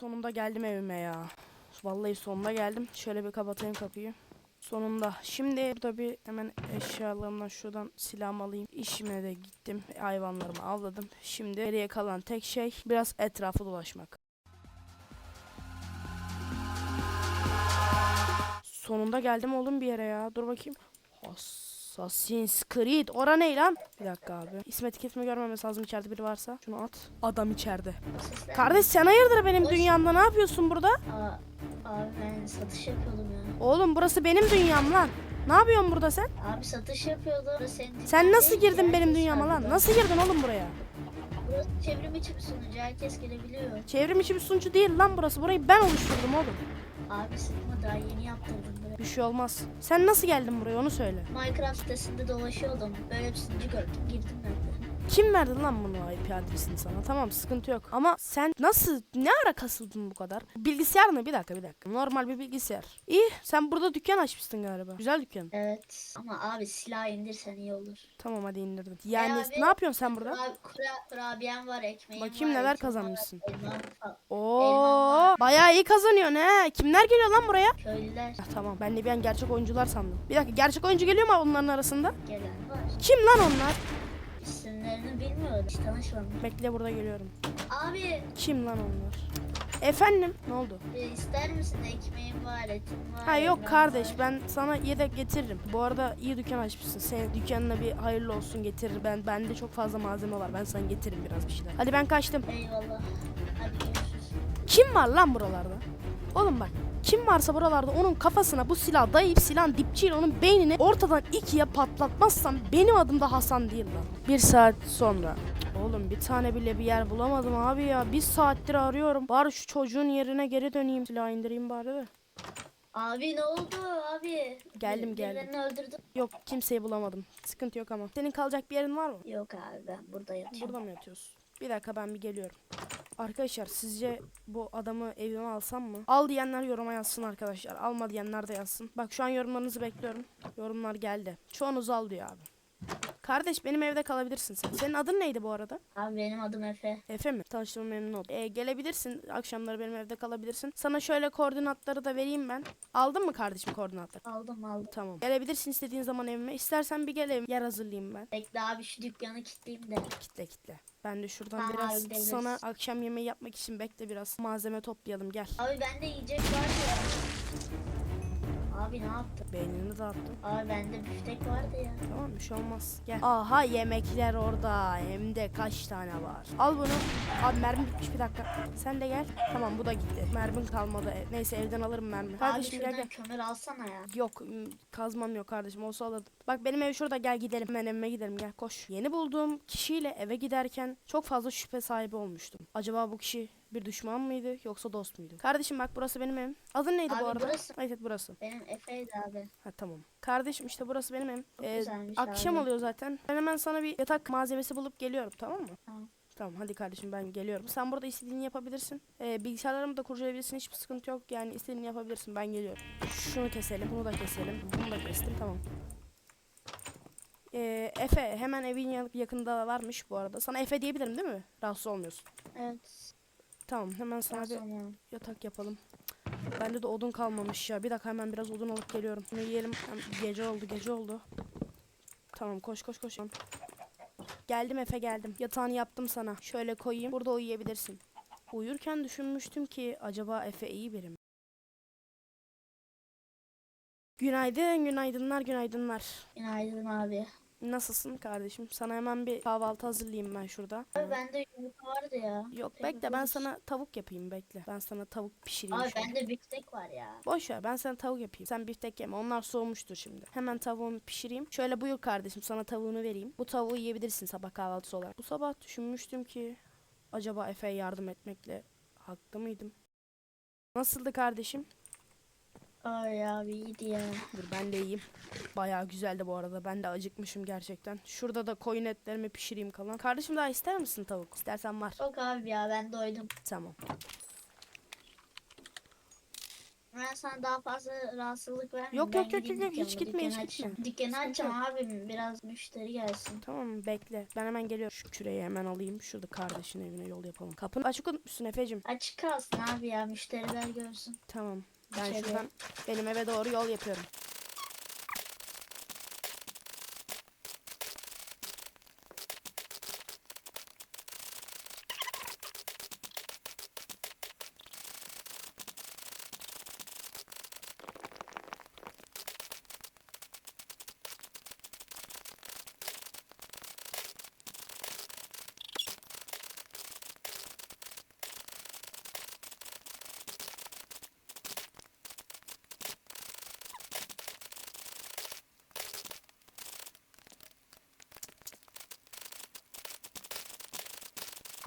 sonunda geldim evime ya. Vallahi sonunda geldim. Şöyle bir kapatayım kapıyı. Sonunda. Şimdi burada bir hemen eşyalarımdan şuradan silahımı alayım. İşime de gittim. Hayvanlarımı avladım. Şimdi geriye kalan tek şey biraz etrafı dolaşmak. Sonunda geldim oğlum bir yere ya. Dur bakayım. Assassin's Creed. Ora ne lan? Bir dakika abi. İsim etiketimi görmemesi lazım içeride biri varsa. Şunu at. Adam içeride. Kardeş sen hayırdır benim Hoş- dünyamda ne yapıyorsun burada? Aa, abi ben satış yapıyordum ya. Oğlum burası benim dünyam lan. Ne yapıyorsun burada sen? Abi satış yapıyordum. Burası senin Sen nasıl girdin benim dünyama lan? Nasıl girdin oğlum buraya? Burası çevrim içi bir sunucu. Herkes gelebiliyor. Çevrim içi bir sunucu değil lan burası. Burayı ben oluşturdum oğlum. Abi sıkma daha yeni yaptırdım buraya. Bir şey olmaz. Sen nasıl geldin buraya onu söyle. Minecraft sitesinde dolaşıyordum. Böyle bir sunucu gördüm. Girdim ben de. Kim verdi lan bunu IP adresini sana? Tamam sıkıntı yok. Ama sen nasıl ne ara kasıldın bu kadar? Bilgisayar ne? Bir dakika bir dakika. Normal bir bilgisayar. İyi sen burada dükkan açmışsın galiba. Güzel dükkan. Evet. Ama abi silah indirsen iyi olur. Tamam hadi indirdim. Yani abi, ne yapıyorsun sen burada? Abi kura, kurabiyem var, ekmeğim Bakayım var. neler etim var, kazanmışsın. elmam falan. Oo, bayağı iyi kazanıyorsun he. Kimler geliyor lan buraya? Köylüler Ah, tamam ben de bir an gerçek oyuncular sandım. Bir dakika gerçek oyuncu geliyor mu onların arasında? gelen var. Kim lan onlar? İsimlerini bilmiyorum. Hiç tanışmadım. Bekle burada geliyorum. Abi Kim lan onlar? Efendim ne oldu? e, ister misin ekmeğim var, etim var. Ha yok kardeş var. ben sana yedek getiririm. Bu arada iyi dükkan açmışsın. Senin dükkanına bir hayırlı olsun getirir. Ben bende çok fazla malzeme var. Ben sana getiririm biraz bir şeyler. Hadi ben kaçtım. Eyvallah. Hadi görüşürüz. Kim var lan buralarda? Oğlum bak kim varsa buralarda onun kafasına bu silah dayayıp silahın dipçiyle onun beynini ortadan ikiye patlatmazsam benim adım da Hasan değil lan. Bir saat sonra. Oğlum bir tane bile bir yer bulamadım abi ya. Bir saattir arıyorum. Bari şu çocuğun yerine geri döneyim. Silahı indireyim bari de. Abi ne oldu abi? Geldim, geldim. Birilerini öldürdün. Yok kimseyi bulamadım. Sıkıntı yok ama. Senin kalacak bir yerin var mı? Yok abi ben burada yatıyorum. Burada mı yatıyorsun? Bir dakika ben bir geliyorum. Arkadaşlar sizce bu adamı evime alsam mı? Al diyenler yoruma yazsın arkadaşlar. Alma diyenler de yazsın. Bak şu an yorumlarınızı bekliyorum. Yorumlar geldi. Çoğunuz al diyor abi. Kardeş benim evde kalabilirsin sen. Senin adın neydi bu arada? Abi benim adım Efe. Efe mi? Tanıştığıma memnun oldum. Ee, gelebilirsin. Akşamları benim evde kalabilirsin. Sana şöyle koordinatları da vereyim ben. Aldın mı kardeşim koordinatları? Aldım aldım. Tamam. Gelebilirsin istediğin zaman evime. İstersen bir gel evime. Yer hazırlayayım ben. Bekle abi şu dükkanı kilitleyeyim de. Kitle kitle. Ben de şuradan Tamam biraz abi, sana akşam yemeği yapmak için bekle biraz. Malzeme toplayalım gel. Abi bende yiyecek var ya. Abi ne yaptın? Beynini dağıttım. Abi bende büftek vardı ya. Tamam bir şey olmaz. Gel. Aha yemekler orada. Hem de kaç tane var. Al bunu. Abi mermi bitmiş bir dakika. Sen de gel. Tamam bu da gitti. Mermin kalmadı. Neyse evden alırım mermi. Abi Kardeşim gel gel. kömür alsana ya. Yok kazmam yok kardeşim olsa alırdım. Bak benim ev şurada gel gidelim. Hemen evime gidelim gel koş. Yeni bulduğum kişiyle eve giderken çok fazla şüphe sahibi olmuştum. Acaba bu kişi bir düşman mıydı yoksa dost muydu? Kardeşim bak burası benim evim. Adın neydi bu Abi arada? burası. Evet burası. Benim Efe'ydi abi. Ha tamam. Kardeşim işte burası benim evim. Çok Ee, akşam abi. oluyor zaten. Ben hemen sana bir yatak malzemesi bulup geliyorum tamam mı? Tamam. Tamam hadi kardeşim ben geliyorum. Sen burada istediğini yapabilirsin. Ee, bilgisayarlarımı da kurcalayabilirsin. Hiçbir sıkıntı yok. Yani istediğini yapabilirsin. Ben geliyorum. Şunu keselim. Bunu da keselim. Bunu da kestim. Tamam. Ee, Efe hemen evin yakında varmış bu arada. Sana Efe diyebilirim değil mi? Rahatsız olmuyorsun. Evet. Tamam hemen sana bir yatak yapalım. Bende de odun kalmamış ya. Bir dakika hemen biraz odun alıp geliyorum. Bunu yiyelim. Gece oldu gece oldu. Tamam koş koş koş. Geldim Efe geldim. Yatağını yaptım sana. Şöyle koyayım. Burada uyuyabilirsin. Uyurken düşünmüştüm ki acaba Efe iyi biri mi? Günaydın, günaydınlar, günaydınlar. Günaydın abi. Nasılsın kardeşim? Sana hemen bir kahvaltı hazırlayayım ben şurada. Abi bende yumurta vardı ya. Yok Şöyle bekle ben sana tavuk yapayım bekle. Ben sana tavuk pişireyim Abi şöyle. bende biftek var ya. Boş ver ben sana tavuk yapayım. Sen biftek yeme. Onlar soğumuştur şimdi. Hemen tavuğumu pişireyim. Şöyle buyur kardeşim sana tavuğunu vereyim. Bu tavuğu yiyebilirsin sabah kahvaltısı olarak. Bu sabah düşünmüştüm ki acaba Efe'ye yardım etmekle haklı mıydım? Nasıldı kardeşim? Ay abi iyiydi ya. Dur ben de yiyeyim. Bayağı güzeldi bu arada. Ben de acıkmışım gerçekten. Şurada da koyun etlerimi pişireyim kalan. Kardeşim daha ister misin tavuk? İstersen var. Yok abi ya ben doydum. Tamam. Ben sana daha fazla rahatsızlık vermeyeyim. Yok, Ben yok, yok, yok. Hiç gitme, hiç gitme. Dükkanı açacağım abim. Biraz müşteri gelsin. Tamam bekle. Ben hemen geliyorum. Şu küreyi hemen alayım. Şurada kardeşin evine yol yapalım. Kapını açık unutmuşsun Efe'cim. Açık kalsın abi ya müşteriler görsün. Tamam. Ben İçeri. şuradan benim eve doğru yol yapıyorum.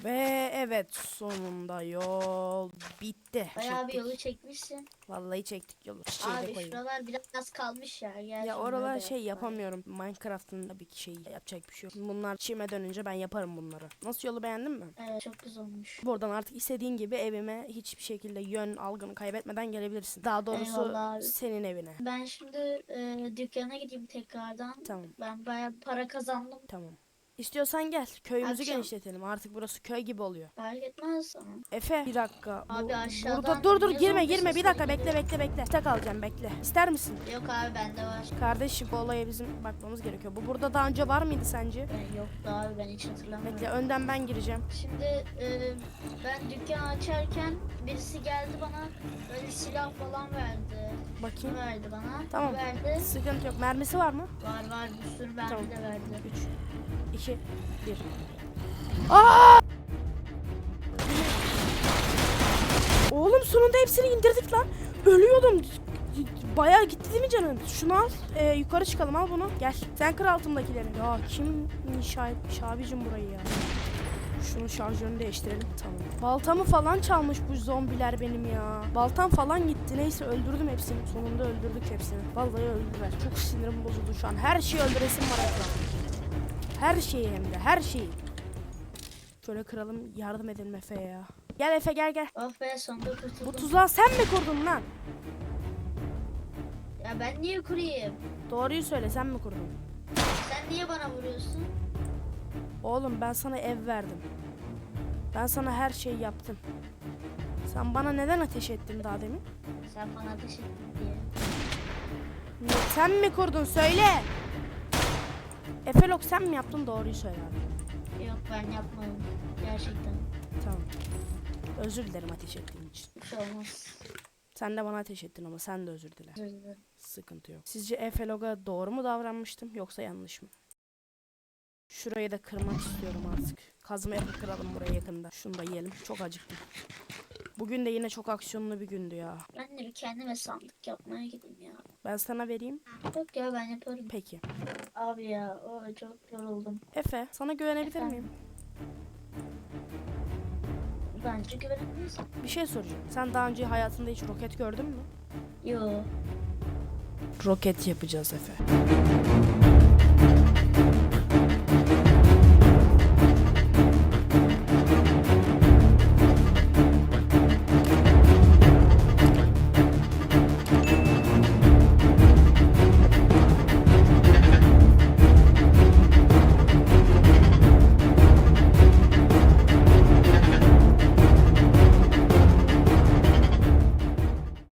Ve evet sonunda yol bitti. Bayağı bir Çektik. yolu çekmişsin. Vallahi çektik yolu. Çiçeği de Abi koyayım. şuralar biraz kalmış ya. Gel Ya oralar da şey yap. yapamıyorum. Minecraft'ın tabii ki şey yapacak bir şey yok. Bunlar çime dönünce ben yaparım bunları. Nasıl yolu beğendin mi? Evet çok güzel olmuş. Buradan artık istediğin gibi evime hiçbir şekilde yön algını kaybetmeden gelebilirsin. Daha doğrusu Eyvallah abi. senin evine. Ben şimdi e, dükkana gideyim tekrardan. Tamam Ben bayağı para kazandım. tamam. İstiyorsan gel köyümüzü Akşam. genişletelim. Artık burası köy gibi oluyor. Fark etmez ama. Efe bir dakika. Bu- Abi aşağıdan Burada dur dur girme girme bir dakika bekle bekle bekle. Tek alacağım bekle. İster misin? Yok abi bende var. Kardeşim bu olaya bizim bakmamız gerekiyor. Bu burada daha önce var mıydı sence? Ben yoktu abi ben hiç hatırlamıyorum. Bekle önden ben gireceğim. Şimdi e, ben dükkanı açarken birisi geldi bana böyle silah falan verdi. Bakayım. Verdi bana? Tamam. Verdi? Sıkıntı yok. Mermisi var mı? Var var bir sürü mermi Tamam. de verdi. 3 2 1 Aa! Oğlum sonunda hepsini indirdik lan. Ölüyordum. Bayağı gitti değil mi canın? Şunu al. Ee, yukarı çıkalım al bunu. Gel. Sen kır altındakileri. Ya kim inşa etmiş abicim burayı ya? Şunun şarjörünü değiştirelim. Tamam. Baltamı falan çalmış bu zombiler benim ya. Baltam falan gitti. Neyse öldürdüm hepsini. Sonunda öldürdük hepsini. Vallahi öldüler. Çok sinirim bozuldu şu an. Her şeyi öldüresim var etrafta. Her şeyi hem de her şeyi. Şöyle kıralım yardım edelim Efe'ye ya. Gel Efe gel gel. Oh be sonunda kurtuldum. Bu tuzağı sen mi kurdun lan? Ya ben niye kurayım? Doğruyu söyle sen mi kurdun? Sen niye bana vuruyorsun? Oğlum ben sana ev verdim. Ben sana her şeyi yaptım. Sen bana neden ateş ettin daha demin? Sen bana ateş ettin diye. Ne, sen mi kurdun söyle. Efelok sen mi yaptın doğruyu söyle abi. Yok ben yapmadım. Gerçekten. Tamam. Özür dilerim ateş ettiğim için. Bir şey olmaz. Sen de bana ateş ettin ama sen de özür dile. Özür dilerim. Sıkıntı yok. Sizce Efelog'a doğru mu davranmıştım yoksa yanlış mı? Şurayı da kırmak istiyorum artık. Kazma yapıp kıralım buraya yakında. Şunu da yiyelim. Çok acıktım. Bugün de yine çok aksiyonlu bir gündü ya. Ben de bir kendime sandık yapmaya gideyim ya. Ben sana vereyim. Yok ya ben yaparım. Peki. Abi ya o çok yoruldum. Efe sana güvenebilir miyim? Bence güvenebiliriz. Bir şey soracağım. Sen daha önce hayatında hiç roket gördün mü? Yo. Roket yapacağız Efe.